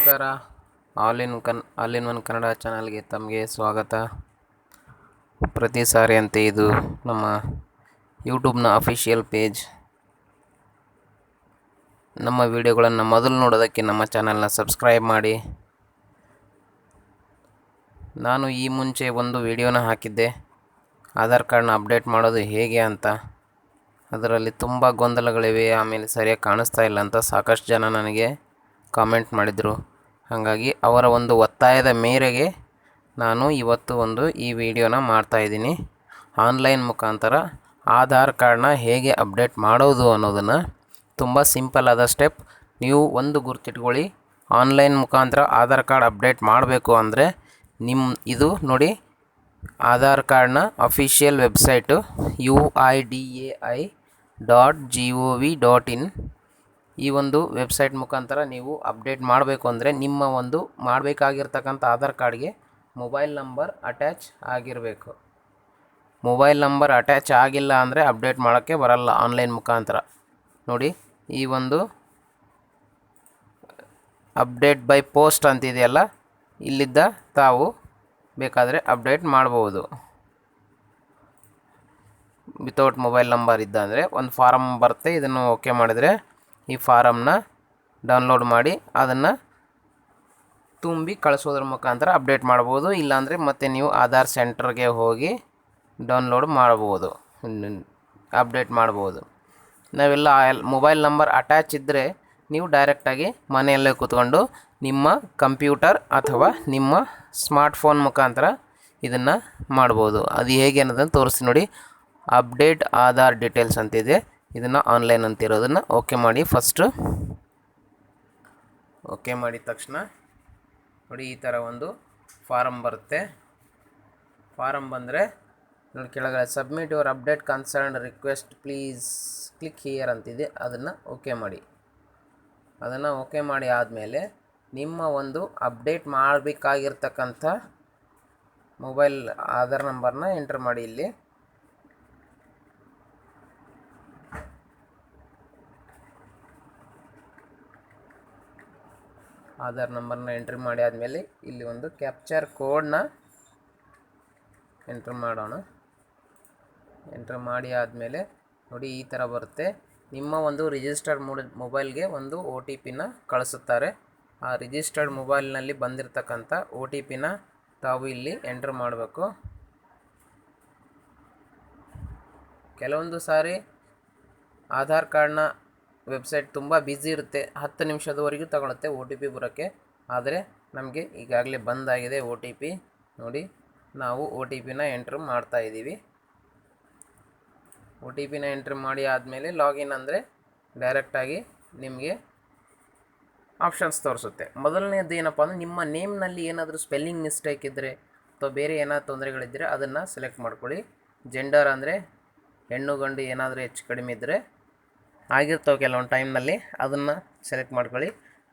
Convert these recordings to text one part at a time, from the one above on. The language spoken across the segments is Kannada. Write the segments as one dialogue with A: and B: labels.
A: ನಮಸ್ಕಾರ. ಆಲ್ ಇನ್ ಕನ್ ಆಲ್ ಇನ್ ಒನ್ ಕನ್ನಡ ಚಾನಲ್ಗೆ ತಮಗೆ ಸ್ವಾಗತ. ಪ್ರತಿ ಸಾರಿಯಂತೆ ಇದು ನಮ್ಮ ಯೂಟ್ಯೂಬ್ನ ಅಫಿಷಿಯಲ್ ಪೇಜ್. ನಮ್ಮ ವಿಡಿಯೋಗಳನ್ನು ಮೊದಲು ನೋಡೋದಕ್ಕೆ ನಮ್ಮ ಚಾನಲ್ನ ಸಬ್ಸ್ಕ್ರೈಬ್ ಮಾಡಿ. ನಾನು ಈ ಮುಂಚೆ ಒಂದು ವಿಡಿಯೋನ ಹಾಕಿದ್ದೆ. ಆಧಾರ್ ಕಾರ್ಡ್ನ ಅಪ್ಡೇಟ್ ಮಾಡೋದು ಹೇಗೆ ಅಂತ. ಅದರಲ್ಲಿ ತುಂಬ ಗೊಂದಲಗಳಿವೆ, ಆಮೇಲೆ ಸರಿಯಾಗಿ ಕಾಣಿಸ್ತಾ ಇಲ್ಲ ಅಂತ ಸಾಕಷ್ಟು ಜನ ನನಗೆ ಕಾಮೆಂಟ್ ಮಾಡಿದರು. ಹಾಗಾಗಿ ಅವರ ಒಂದು ಒತ್ತಾಯದ ಮೇರೆಗೆ ನಾನು ಇವತ್ತು ಒಂದು ಈ ವಿಡಿಯೋನ ಮಾಡ್ತಾಯಿದ್ದೀನಿ ಆನ್ಲೈನ್ ಮುಖಾಂತರ ಆಧಾರ್ ಕಾರ್ಡ್ನ ಹೇಗೆ ಅಪ್ಡೇಟ್ ಮಾಡೋದು ಅನ್ನೋದನ್ನು ತುಂಬ ಸಿಂಪಲ್ ಆದ ಸ್ಟೆಪ್. ನೀವು ಒಂದು ಗುರ್ತಿಟ್ಕೊಳ್ಳಿ, ಆನ್ಲೈನ್ ಮುಖಾಂತರ ಆಧಾರ್ ಕಾರ್ಡ್ ಅಪ್ಡೇಟ್ ಮಾಡಬೇಕು ಅಂದರೆ ನಿಮ್ಮ ಇದು ನೋಡಿ, ಆಧಾರ್ ಕಾರ್ಡ್ನ official website U I D A I dot G O V dot in ಈ ಒಂದು ವೆಬ್ಸೈಟ್ ಮುಖಾಂತರ ನೀವು ಅಪ್ಡೇಟ್ ಮಾಡಬೇಕು ಅಂದರೆ ನಿಮ್ಮ ಒಂದು ಮಾಡಬೇಕಾಗಿರ್ತಕ್ಕಂಥ ಆಧಾರ್ ಕಾರ್ಡ್ಗೆ ಮೊಬೈಲ್ ನಂಬರ್ ಅಟ್ಯಾಚ್ ಆಗಿರಬೇಕು. ಮೊಬೈಲ್ ನಂಬರ್ ಅಟ್ಯಾಚ್ ಆಗಿಲ್ಲ ಅಂದರೆ ಅಪ್ಡೇಟ್ ಮಾಡೋಕ್ಕೆ ಬರಲ್ಲ ಆನ್ಲೈನ್ ಮುಖಾಂತರ. ನೋಡಿ, ಈ ಒಂದು ಅಪ್ಡೇಟ್ ಬೈ ಪೋಸ್ಟ್ ಅಂತಿದೆಯಲ್ಲ, ಇಲ್ಲಿದ್ದ ತಾವು ಬೇಕಾದರೆ ಅಪ್ಡೇಟ್ ಮಾಡ್ಬೋದು. ವಿತೌಟ್ ಮೊಬೈಲ್ ನಂಬರ್ ಇದ್ದ ಅಂದರೆ ಒಂದು ಫಾರಮ್ ಬರುತ್ತೆ, ಇದನ್ನು ಓಕೆ ಮಾಡಿದರೆ ಈ ಫಾರಮ್ನ ಡೌನ್ಲೋಡ್ ಮಾಡಿ ಅದನ್ನು ತುಂಬಿ ಕಳಿಸೋದ್ರ ಮುಖಾಂತರ ಅಪ್ಡೇಟ್ ಮಾಡ್ಬೋದು. ಇಲ್ಲಾಂದರೆ ಮತ್ತೆ ನೀವು ಆಧಾರ್ ಸೆಂಟರ್ಗೆ ಹೋಗಿ ಡೌನ್ಲೋಡ್ ಮಾಡ್ಬೋದು. ಅಪ್ಡೇಟ್ ಮಾಡ್ಬೋದು. ನಾವೆಲ್ಲ ಮೊಬೈಲ್ ನಂಬರ್ ಅಟ್ಯಾಚ್ ಇದ್ದರೆ ನೀವು ಡೈರೆಕ್ಟಾಗಿ ಮನೆಯಲ್ಲೇ ಕೂತ್ಕೊಂಡು ನಿಮ್ಮ ಕಂಪ್ಯೂಟರ್ ಅಥವಾ ನಿಮ್ಮ ಸ್ಮಾರ್ಟ್ಫೋನ್ ಮುಖಾಂತರ ಇದನ್ನು ಮಾಡ್ಬೋದು. ಅದು ಹೇಗೆ ಅನ್ನೋದನ್ನು ತೋರಿಸಿ ನೋಡಿ. ಅಪ್ಡೇಟ್ ಆಧಾರ್ ಡೀಟೇಲ್ಸ್ ಅಂತಿದೆ. ಇದನ್ನು ಆನ್ಲೈನ್ ಅಂತಿರೋದನ್ನು ಓಕೆ ಮಾಡಿ ಫಸ್ಟು ಓಕೆ ಮಾಡಿದ ತಕ್ಷಣ ನೋಡಿ ಈ ಥರ ಒಂದು ಫಾರಮ್ ಬರುತ್ತೆ. ಫಾರಮ್ ಬಂದರೆ ನೋಡಿ ಕೆಳಗಡೆ submit your update concern request please click here ಅಂತಿದೆ. ಅದನ್ನು ಓಕೆ ಮಾಡಿ. ಅದನ್ನು ಓಕೆ ಮಾಡಿ ಆದಮೇಲೆ ನಿಮ್ಮ ಒಂದು ಅಪ್ಡೇಟ್ ಮಾಡಬೇಕಾಗಿರ್ತಕ್ಕಂಥ ಮೊಬೈಲ್ ಆಧಾರ್ ನಂಬರ್ನ ಎಂಟ್ರ್ ಮಾಡಿ ಇಲ್ಲಿ. ಆಧಾರ್ ನಂಬರ್ನ ಎಂಟ್ರಿ ಮಾಡಿ ಆದಮೇಲೆ ಇಲ್ಲಿ ಒಂದು ಕ್ಯಾಪ್ಚರ್ ಕೋಡ್ನ ಎಂಟ್ರ್ ಮಾಡೋಣ. ಎಂಟ್ರ್ ಮಾಡಿ ಆದಮೇಲೆ ನೋಡಿ ಈ ಥರ ಬರುತ್ತೆ. ನಿಮ್ಮ ಒಂದು ರಿಜಿಸ್ಟರ್ಡ್ ಮೊಬೈಲ್ಗೆ ಒಂದು ಒ ಟಿ ಪಿನ ಕಳಿಸುತ್ತಾರೆ. ಆ ರಿಜಿಸ್ಟರ್ಡ್ ಮೊಬೈಲ್ನಲ್ಲಿ ಬಂದಿರತಕ್ಕಂಥ ಒ ಟಿ ಪಿನ ತಾವು ಇಲ್ಲಿ ಎಂಟ್ರ್ ಮಾಡಬೇಕು. ಕೆಲವೊಂದು ಸಾರಿ ಆಧಾರ್ ಕಾರ್ಡ್ನ ವೆಬ್ಸೈಟ್ ತುಂಬ ಬ್ಯುಸಿ ಇರುತ್ತೆ. ಹತ್ತು ನಿಮಿಷದವರೆಗೂ ತಗೊಳುತ್ತೆ ಒ ಟಿ ಪಿ ಬರೋಕ್ಕೆ. ಆದರೆ ನಮಗೆ ಈಗಾಗಲೇ ಬಂದಾಗಿದೆ ಒ ಟಿ ಪಿ ನೋಡಿ, ನಾವು ಒ ಟಿ ಪಿನ ಎಂಟ್ರ್ ಮಾಡ್ತಾಯಿದ್ದೀವಿ ಒ ಟಿ ಪಿನ ಎಂಟ್ರ್ ಮಾಡಿ ಆದಮೇಲೆ ಲಾಗಿನ್ ಅಂದರೆ ಡೈರೆಕ್ಟಾಗಿ ನಿಮಗೆ ಆಪ್ಷನ್ಸ್ ತೋರಿಸುತ್ತೆ. ಮೊದಲನೇದು ಏನಪ್ಪ ಅಂದರೆ ನಿಮ್ಮ ನೇಮ್ನಲ್ಲಿ ಏನಾದರೂ ಸ್ಪೆಲ್ಲಿಂಗ್ ಮಿಸ್ಟೇಕ್ ಇದ್ದರೆ ಅಥವಾ ಬೇರೆ ಏನಾದ್ರು ತೊಂದರೆಗಳಿದ್ದರೆ ಅದನ್ನು ಸೆಲೆಕ್ಟ್ ಮಾಡ್ಕೊಳ್ಳಿ. ಜೆಂಡರ್ ಅಂದರೆ ಹೆಣ್ಣು ಗಂಡು ಏನಾದರೂ ಹೆಚ್ಚು ಕಡಿಮೆ ಇದ್ದರೆ ಆಗಿರ್ತವೆ ಕೆಲವೊಂದು ಟೈಮ್ನಲ್ಲಿ. ಅದನ್ನು ಸೆಲೆಕ್ಟ್ ಮಾಡ್ಕೊಳ್ಳಿ.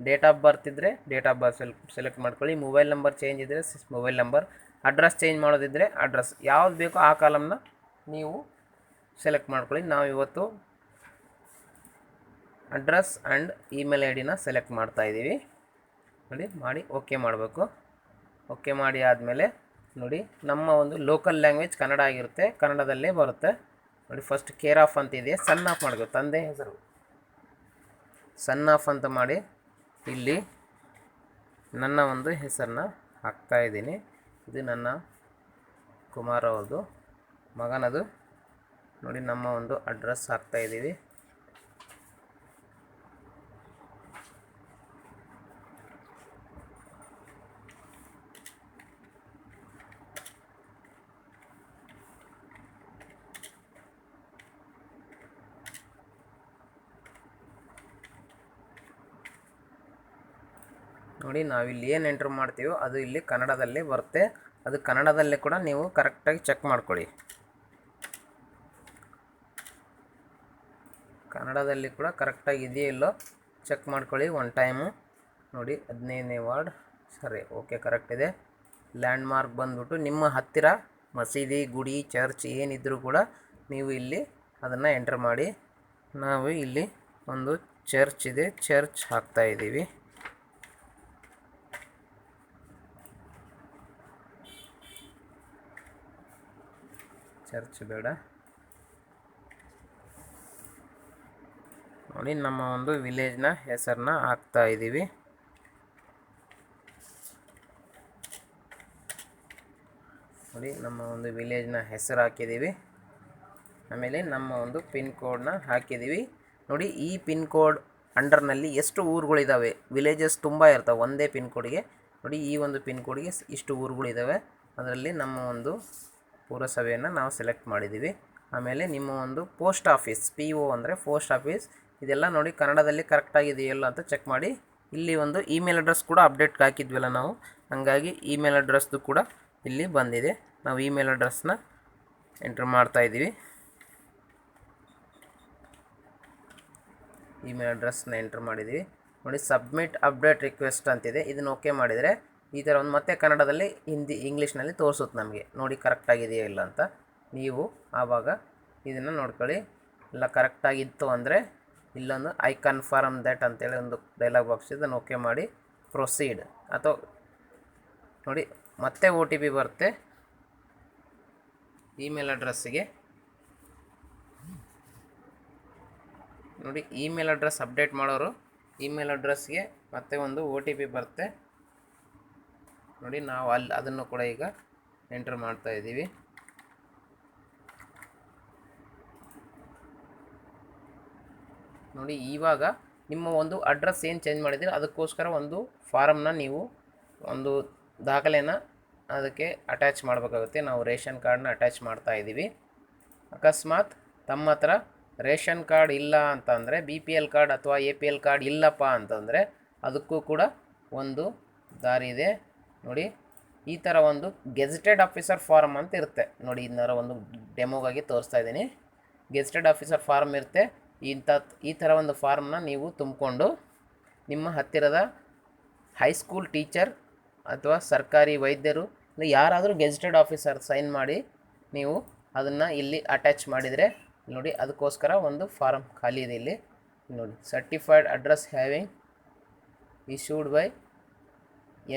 A: ಡೇಟ್ ಆಫ್ ಬರ್ತ್ ಇದ್ದರೆ ಡೇಟ್ ಆಫ್ ಬರ್ತ್ ಸೆಲೆಕ್ಟ್ ಮಾಡ್ಕೊಳ್ಳಿ. ಮೊಬೈಲ್ ನಂಬರ್ ಚೇಂಜ್ ಇದ್ದರೆ ಮೊಬೈಲ್ ನಂಬರ್ ಅಡ್ರೆಸ್ ಚೇಂಜ್ ಮಾಡೋದಿದ್ದರೆ ಅಡ್ರೆಸ್ ಯಾವ್ದು ಬೇಕೋ ಆ ಕಾಲಮ್ನ ನೀವು ಸೆಲೆಕ್ಟ್ ಮಾಡ್ಕೊಳ್ಳಿ. ನಾವು ಇವತ್ತು ಅಡ್ರೆಸ್ ಆ್ಯಂಡ್ ಇಮೇಲ್ ಐ ಡಿನ ಸೆಲೆಕ್ಟ್ ಮಾಡ್ತಾಯಿದ್ದೀವಿ ನೋಡಿ, ಮಾಡಿ ಓಕೆ ಮಾಡಬೇಕು. ಓಕೆ ಮಾಡಿ ಆದಮೇಲೆ ನೋಡಿ, ನಮ್ಮ ಒಂದು ಲೋಕಲ್ ಲ್ಯಾಂಗ್ವೇಜ್ ಕನ್ನಡ ಆಗಿರುತ್ತೆ. ಕನ್ನಡದಲ್ಲೇ ಬರುತ್ತೆ. ನೋಡಿ ಫಸ್ಟ್ ಕೇರ್ ಆಫ್ ಅಂತ ಇದೆ ಸನ್ ಆಫ್ ಮಾಡಬೇಕು ತಂದೆ ಹೆಸರು. ಸನ್ ಆಫ್ ಅಂತ ಮಾಡಿ ಇಲ್ಲಿ ನನ್ನ ಒಂದು ಹೆಸರನ್ನ ಹಾಕ್ತಾ ಇದ್ದೀನಿ. ಇದು ನನ್ನ ಕುಮಾರ್ ಅವ್ರದ್ದು ಮಗನದು. ನೋಡಿ, ನಮ್ಮ ಒಂದು ಅಡ್ರೆಸ್ ಹಾಕ್ತಾ ಇದ್ದೀವಿ. ನೋಡಿ, ನಾವಿಲ್ಲಿ ಏನು ಎಂಟ್ರ್ ಮಾಡ್ತೀವೋ ಅದು ಇಲ್ಲಿ ಕನ್ನಡದಲ್ಲಿ ಬರುತ್ತೆ. ಅದು ಕನ್ನಡದಲ್ಲೇ ಕೂಡ ನೀವು ಕರೆಕ್ಟಾಗಿ ಚೆಕ್ ಮಾಡ್ಕೊಳ್ಳಿ. ಕನ್ನಡದಲ್ಲಿ ಕೂಡ ಕರೆಕ್ಟಾಗಿ ಇದೆಯೋ ಇಲ್ಲೋ ಚೆಕ್ ಮಾಡ್ಕೊಳ್ಳಿ ಒನ್ ಟೈಮು ನೋಡಿ, ಹದಿನೈದನೇ ವಾರ್ಡ್. ಸರಿ ಓಕೆ ಕರೆಕ್ಟ್ ಇದೆ. ಲ್ಯಾಂಡ್ ಮಾರ್ಕ್ ಬಂದ್ಬಿಟ್ಟು ನಿಮ್ಮ ಹತ್ತಿರ ಮಸೀದಿ, ಗುಡಿ ಚರ್ಚ್ ಏನಿದ್ದರೂ ಕೂಡ ನೀವು ಇಲ್ಲಿ ಅದನ್ನು ಎಂಟ್ರ್ ಮಾಡಿ. ನಾವು ಇಲ್ಲಿ ಒಂದು ಚರ್ಚ್ ಇದೆ ಚರ್ಚ್ ಹಾಕ್ತಾ ಇದ್ದೀವಿ. ಚರ್ಚ್ ಬೇಡ. ನೋಡಿ, ನಮ್ಮ ಒಂದು ವಿಲೇಜ್ನ ಹೆಸರನ್ನ ಹಾಕ್ತಾ ಇದ್ದೀವಿ ನೋಡಿ, ನಮ್ಮ ಒಂದು ವಿಲೇಜ್ನ ಹೆಸರು ಹಾಕಿದ್ದೀವಿ ಆಮೇಲೆ ನಮ್ಮ ಒಂದು ಪಿನ್ ಕೋಡ್ನ ಹಾಕಿದ್ದೀವಿ ನೋಡಿ, ಈ ಪಿನ್ ಕೋಡ್ ಅಂಡರ್ನಲ್ಲಿ ಎಷ್ಟು ಊರುಗಳಿದ್ದಾವೆ ವಿಲೇಜಸ್ ತುಂಬ ಇರ್ತವೆ, ಒಂದೇ ಪಿನ್ ಕೋಡ್ಗೆ ನೋಡಿ, ಈ ಒಂದು ಪಿನ್ ಕೋಡ್ಗೆ ಇಷ್ಟು ಊರುಗಳಿದ್ದಾವೆ ಅದರಲ್ಲಿ ನಮ್ಮ ಒಂದು ಪುರಸಭೆಯನ್ನು ನಾವು ಸೆಲೆಕ್ಟ್ ಮಾಡಿದ್ದೀವಿ. ಆಮೇಲೆ ನಿಮ್ಮ ಒಂದು ಪೋಸ್ಟ್ ಆಫೀಸ್ ಪಿ ಒ ಅಂದರೆ ಪೋಸ್ಟ್ ಆಫೀಸ್ ಇದೆಲ್ಲ ನೋಡಿ ಕನ್ನಡದಲ್ಲಿ ಕರೆಕ್ಟಾಗಿದೆಯಲ್ಲ ಅಂತ ಚೆಕ್ ಮಾಡಿ. ಇಲ್ಲಿ ಒಂದು ಇಮೇಲ್ ಅಡ್ರೆಸ್ ಕೂಡ ಅಪ್ಡೇಟ್ ಹಾಕಿದ್ವಲ್ಲ ನಾವು. ಹಾಗಾಗಿ ಇಮೇಲ್ ಅಡ್ರೆಸ್ದು ಕೂಡ ಇಲ್ಲಿ ಬಂದಿದೆ. ನಾವು ಇಮೇಲ್ ಅಡ್ರೆಸ್ನ ಎಂಟ್ರ್ ಮಾಡ್ತಾ ಇದ್ದೀವಿ. ಇಮೇಲ್ ಅಡ್ರೆಸ್ನ ಎಂಟ್ರ್ ಮಾಡಿದ್ದೀವಿ. ನೋಡಿ ಸಬ್ಮಿಟ್ ಅಪ್ಡೇಟ್ ರಿಕ್ವೆಸ್ಟ್ ಅಂತಿದೆ. ಇದನ್ನು ಓಕೆ ಮಾಡಿದರೆ ಈ ಥರ ಒಂದು ಮತ್ತೆ ಕನ್ನಡದಲ್ಲಿ ಹಿಂದಿ, ಇಂಗ್ಲೀಷ್ನಲ್ಲಿ ತೋರಿಸುತ್ತೆ ನಮಗೆ. ನೋಡಿ ಕರೆಕ್ಟಾಗಿದೆಯಾ ಇಲ್ಲ ಅಂತ. ನೀವು ಆವಾಗ ಇದನ್ನು ನೋಡ್ಕೊಳ್ಳಿ. ಎಲ್ಲ ಕರೆಕ್ಟಾಗಿತ್ತು ಅಂದರೆ ಇಲ್ಲೊಂದು ಐ ಕನ್ಫರ್ಮ್ ದ್ಯಾಟ್ ಅಂತೇಳಿ ಒಂದು ಡೈಲಾಗ್ ಬಾಕ್ಸ್ ಇದನ್ನು ಓಕೆ ಮಾಡಿ ಪ್ರೊಸೀಡ್ ಅಥವಾ ನೋಡಿ, ಮತ್ತೆ ಒ ಟಿ ಪಿ ಬರುತ್ತೆ. ಇಮೇಲ್ ಅಡ್ರೆಸ್ಸಿಗೆ ನೋಡಿ ಇಮೇಲ್ ಅಡ್ರೆಸ್ ಅಪ್ಡೇಟ್ ಮಾಡೋರು ಇಮೇಲ್ ಅಡ್ರೆಸ್ಗೆ ಮತ್ತೆ ಒಂದು ಒ ಟಿ ಪಿ ಬರುತ್ತೆ. ನೋಡಿ ನಾವು ಅಲ್ಲಿ ಅದನ್ನು ಕೂಡ ಈಗ ಎಂಟರ್ ಮಾಡ್ತಾ ಇದ್ದೀವಿ. ನೋಡಿ ಇವಾಗ ನಿಮ್ಮ ಒಂದು ಅಡ್ರೆಸ್ ಏನು ಚೇಂಜ್ ಮಾಡಿದ್ದೀರಿ, ಅದಕ್ಕೋಸ್ಕರ ಒಂದು ಫಾರಮ್ನ ನೀವು ಒಂದು ದಾಖಲೆನ ಅದಕ್ಕೆ ಅಟ್ಯಾಚ್ ಮಾಡಬೇಕಾಗುತ್ತೆ. ನಾವು ರೇಷನ್ ಕಾರ್ಡನ್ನ ಅಟ್ಯಾಚ್ ಮಾಡ್ತಾ ಇದ್ದೀವಿ. ಅಕಸ್ಮಾತ್ ತಮ್ಮ ಹತ್ರ ರೇಷನ್ ಕಾರ್ಡ್ ಇಲ್ಲ ಅಂತಂದರೆ ಬಿ ಪಿ ಎಲ್ ಕಾರ್ಡ್ ಅಥವಾ ಎ ಪಿ ಎಲ್ ಕಾರ್ಡ್ ಇಲ್ಲಪ್ಪ ಅಂತಂದರೆ, ಅದಕ್ಕೂ ಕೂಡ ಒಂದು ದಾರಿ ಇದೆ. ನೋಡಿ, ಈ ಥರ ಒಂದು ಗೆಜೆಟೆಡ್ ಆಫೀಸರ್ ಫಾರ್ಮ್ ಅಂತ ಇರುತ್ತೆ. ನೋಡಿ ಇದನ್ನ ಒಂದು ಡೆಮೋಗಾಗಿ ತೋರಿಸ್ತಾ ಇದ್ದೀನಿ. ಗೆಜೆಟೆಡ್ ಆಫೀಸರ್ ಫಾರ್ಮ್ ಇರುತ್ತೆ. ಇಂಥ ಈ ಥರ ಒಂದು ಫಾರ್ಮ್ನ ನೀವು ತುಂಬಿಕೊಂಡು ನಿಮ್ಮ ಹತ್ತಿರದ ಹೈಸ್ಕೂಲ್ ಟೀಚರ್ ಅಥವಾ ಸರ್ಕಾರಿ ವೈದ್ಯರು ಇಲ್ಲ ಯಾರಾದರೂ ಗೆಜೆಟೆಡ್ ಆಫೀಸರ್ ಸೈನ್ ಮಾಡಿ ನೀವು ಅದನ್ನು ಇಲ್ಲಿ ಅಟ್ಯಾಚ್ ಮಾಡಿದರೆ, ನೋಡಿ, ಅದಕ್ಕೋಸ್ಕರ ಒಂದು ಫಾರಮ್ ಖಾಲಿ ಇದೆ ಇಲ್ಲಿ. ನೋಡಿ certified address having issued by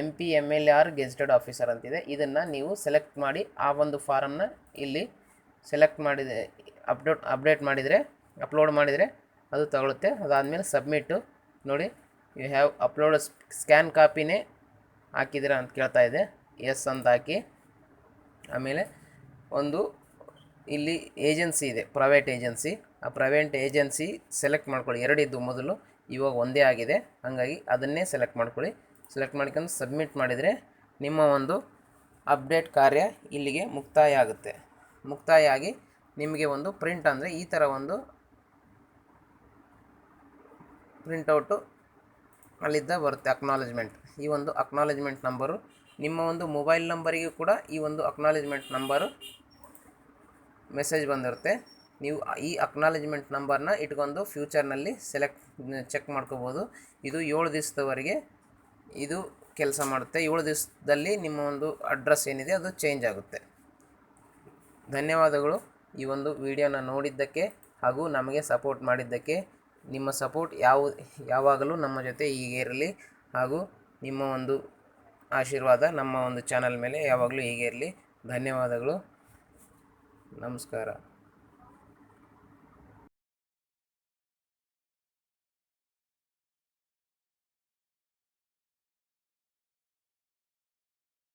A: M P M L R gazetted officer ಅಂತಿದೆ. ಇದನ್ನು ನೀವು ಸೆಲೆಕ್ಟ್ ಮಾಡಿ ಆ ಒಂದು ಫಾರಮ್ನ ಇಲ್ಲಿ ಸೆಲೆಕ್ಟ್ ಮಾಡಿದೆ, ಅಪ್ಡೇಟ್ ಅಪ್ಡೇಟ್ ಮಾಡಿದರೆ, ಅಪ್ಲೋಡ್ ಮಾಡಿದರೆ ಅದು ತಗೊಳುತ್ತೆ. ಅದಾದಮೇಲೆ ಸಬ್ಮಿಟ್ಟು ನೋಡಿ, ಯು ಹ್ಯಾವ್ ಅಪ್ಲೋಡ್ ಸ್ಕ್ಯಾನ್ ಕಾಪಿನೇ ಹಾಕಿದ್ದೀರಾ ಅಂತ ಕೇಳ್ತಾ ಇದೆ. ಎಸ್ ಅಂತ ಹಾಕಿ. ಆಮೇಲೆ ಒಂದು ಇಲ್ಲಿ ಏಜೆನ್ಸಿ ಇದೆ, ಪ್ರೈವೇಟ್ ಏಜೆನ್ಸಿ. ಆ ಪ್ರೈವೇಟ್ ಏಜೆನ್ಸಿ ಸೆಲೆಕ್ಟ್ ಮಾಡ್ಕೊಳ್ಳಿ. ಎರಡಿದ್ದು ಮೊದಲು ಇವಾಗ ಒಂದೇ ಆಗಿದೆ. ಹಾಗಾಗಿ ಅದನ್ನೇ ಸೆಲೆಕ್ಟ್ ಮಾಡ್ಕೊಳ್ಳಿ. ಸೆಲೆಕ್ಟ್ ಮಾಡ್ಕೊಂಡು ಸಬ್ಮಿಟ್ ಮಾಡಿದರೆ ನಿಮ್ಮ ಒಂದು ಅಪ್ಡೇಟ್ ಕಾರ್ಯ ಇಲ್ಲಿಗೆ ಮುಕ್ತಾಯ ಆಗುತ್ತೆ. ಮುಕ್ತಾಯ ಆಗಿ ನಿಮಗೆ ಒಂದು ಪ್ರಿಂಟ್ ಅಂದರೆ ಈ ಥರ ಒಂದು ಪ್ರಿಂಟೌಟು ಅಲ್ಲಿದ್ದ ಬರುತ್ತೆ ಅಕ್ನಾಲೇಜ್ಮೆಂಟ್ ಈ ಒಂದು ಅಕ್ನಾಲೇಜ್ಮೆಂಟ್ ನಂಬರು ನಿಮ್ಮ ಒಂದು ಮೊಬೈಲ್ ನಂಬರಿಗೆ ಕೂಡ ಈ ಒಂದು ಅಕ್ನಾಲೇಜ್ಮೆಂಟ್ ನಂಬರು ಮೆಸೇಜ್ ಬಂದಿರುತ್ತೆ. ನೀವು ಈ ಅಕ್ನಾಲೇಜ್ಮೆಂಟ್ ನಂಬರ್ನ ಇಟ್ಕೊಂಡು ಫ್ಯೂಚರ್ನಲ್ಲಿ ಸೆಲೆಕ್ಟ್ ಚೆಕ್ ಮಾಡ್ಕೋಬೋದು. ಇದು ಏಳು ದಿವಸದವರೆಗೆ ಇದು ಕೆಲಸ ಮಾಡುತ್ತೆ. ಏಳು ದಿವಸದಲ್ಲಿ ನಿಮ್ಮ ಒಂದು ಅಡ್ರೆಸ್ ಏನಿದೆ ಅದು ಚೇಂಜ್ ಆಗುತ್ತೆ. ಧನ್ಯವಾದಗಳು. ಈ ಒಂದು ವಿಡಿಯೋನ ನೋಡಿದ್ದಕ್ಕೆ ಹಾಗೂ ನಮಗೆ ಸಪೋರ್ಟ್ ಮಾಡಿದ್ದಕ್ಕೆ ನಿಮ್ಮ ಸಪೋರ್ಟ್ ಯಾವ, ಯಾವಾಗಲೂ ನಮ್ಮ ಜೊತೆ ಹೀಗೆ ಇರಲಿ ಹಾಗೂ ನಿಮ್ಮ ಒಂದು ಆಶೀರ್ವಾದ ನಮ್ಮ ಒಂದು ಚಾನಲ್ ಮೇಲೆ ಯಾವಾಗಲೂ ಹೀಗೆ ಇರಲಿ. ಧನ್ಯವಾದಗಳು. ನಮಸ್ಕಾರ.